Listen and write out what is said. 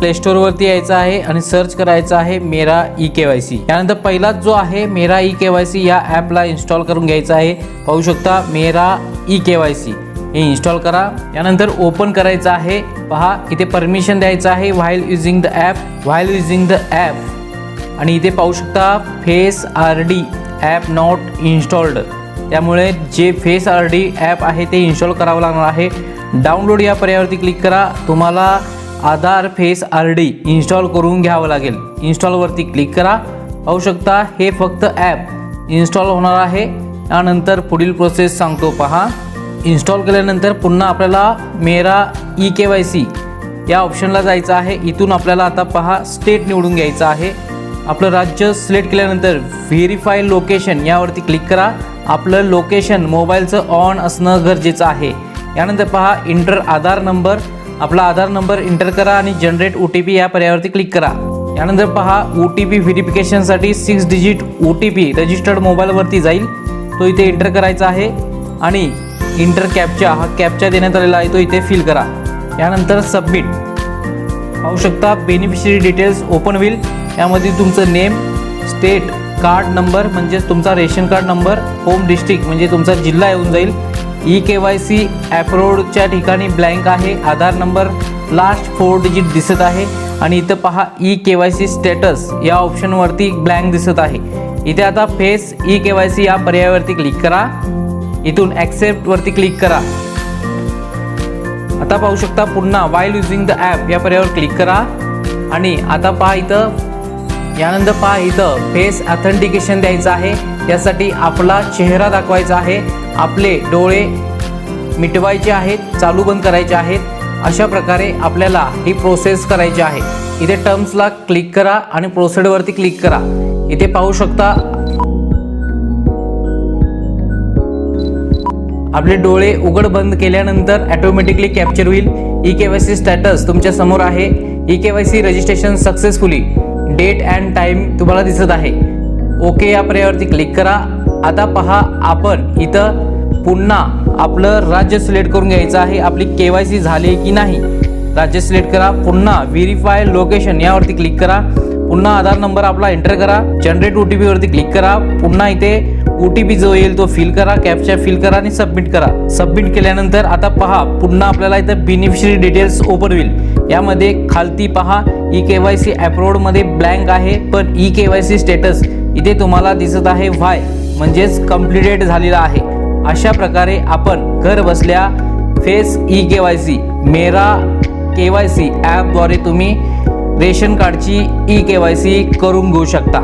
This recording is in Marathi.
प्ले स्टोअरवरती यायचं आहे आणि सर्च करायचं आहे मेरा ई के वाय सी त्यानंतर पहिलाच जो आहे मेरा ई के वाय सी या ॲपला इन्स्टॉल करून घ्यायचा आहे. पाहू शकता Mera E K Y C हे इन्स्टॉल करा. त्यानंतर ओपन करायचं आहे. पहा इथे परमिशन द्यायचं आहे while using the app while using the app आणि इथे पाहू शकता face R D app not installed त्यामुळे जे फेस आर डी ॲप आहे ते इन्स्टॉल करावं लागणार आहे. डाउनलोड या पर्यायावरती क्लिक करा. तुम्हाला Aadhaar face R D install करून घ्यावं लागेल. इन्स्टॉलवरती क्लिक करा. पाहू शकता हे फक्त ॲप इन्स्टॉल होणार आहे. त्यानंतर पुढील प्रोसेस सांगतो पहा. इन्स्टॉल केल्यानंतर पुन्हा आपल्याला मेरा ई के वाय सी या ऑप्शनला जायचं आहे. इथून आपल्याला आता पहा स्टेट निवडून घ्यायचं आहे. आपलं राज्य सिलेक्ट केल्यानंतर व्हेरीफाय लोकेशन यावरती क्लिक करा. आपलं लोकेशन मोबाईलचं ऑन असणं गरजेचं आहे. यानंतर पहा इंटर आधार नंबर. आपला आधार नंबर इंटर करा आणि जनरेट ओ टी पी या पर्यायावरती क्लिक करा. यानंतर पहा O T P व्हेरिफिकेशनसाठी six digit O T P registered मोबाईलवरती जाईल. तो इथे इंटर करायचा आहे आणि इंटर कॅपचा हा कॅपचा देण्यात आलेला आहे तो इथे फिल करा. यानंतर सबमिट. पाहू शकता बेनिफिशरी डिटेल्स ओपन होईल यामध्ये तुमचं नेम स्टेट कार्ड नंबर म्हणजेच तुमचा ration card number home district म्हणजे तुमचा जिल्हा येऊन जाईल. ई के वाय सी ॲपरोडच्या ठिकाणी ब्लँक आहे. Aadhaar number last four digit दिसत आहे. आणि इथं पहा E K Y C status या ऑप्शनवरती ब्लँक दिसत आहे. इथे आता face E K Y C या पर्यायावरती क्लिक करा. इथून ॲक्सेप्टवरती क्लिक करा. आता पाहू शकता पुन्हा वाईल युझिंग द ॲप या पर्यायावर क्लिक करा. आणि आता पहा इथं यानंतर पहा इथं फेस ऑथेंटिकेशन द्यायचं आहे. यासाठी आपला चेहरा दाखवायचा आहे. आपले डोळे मिटवायचे आहेत चालू बंद करायचे आहेत. अशा प्रकारे आपल्याला ही प्रोसेस करायची आहे. इथे टर्म्सला क्लिक करा आणि प्रोसेडवरती क्लिक करा. इथे पाहू शकता आपले डोळे उघड बंद केल्यानंतर ॲटोमॅटिकली कॅप्चर होईल E K Y C status तुमच्यासमोर आहे. E K Y C registration successfully date and time तुम्हाला दिसत आहे. ओके या पर्यायावरती क्लिक करा. आता पहा आपण इथं पुन्हा आपलं राज्य सिलेक्ट करून घ्यायचं आहे. आपली के वाय सी झाली की नाही? राज्य सिलेक्ट करा. पुन्हा व्हेरीफाय लोकेशन यावरती क्लिक करा. पुन्हा आधार नंबर आपला एंटर करा. जनरेट ओ टी पीवरती क्लिक करा. पुन्हा इथे ओ टी पी जो येईल तो फिल करा. कॅपचा फिल करा आणि सबमिट करा. सबमिट केल्यानंतर आता पहा पुन्हा आपल्याला इथं बेनिफिशरी डिटेल्स ओपन होईल. यामध्ये खालती पहा ई के वाय सी अप्रोडमध्ये ब्लँक आहे पण E K Y C status इथे तुम्हाला दिसत आहे व्हाय म्हणजेच कम्प्लिटेड झालेला आहे. अशा प्रकारे आपण घर बसल्या face E K Y C Mera K Y C ॲपद्वारे तुम्ही रेशन कार्डची ई के वाय सी करून घेऊ शकता.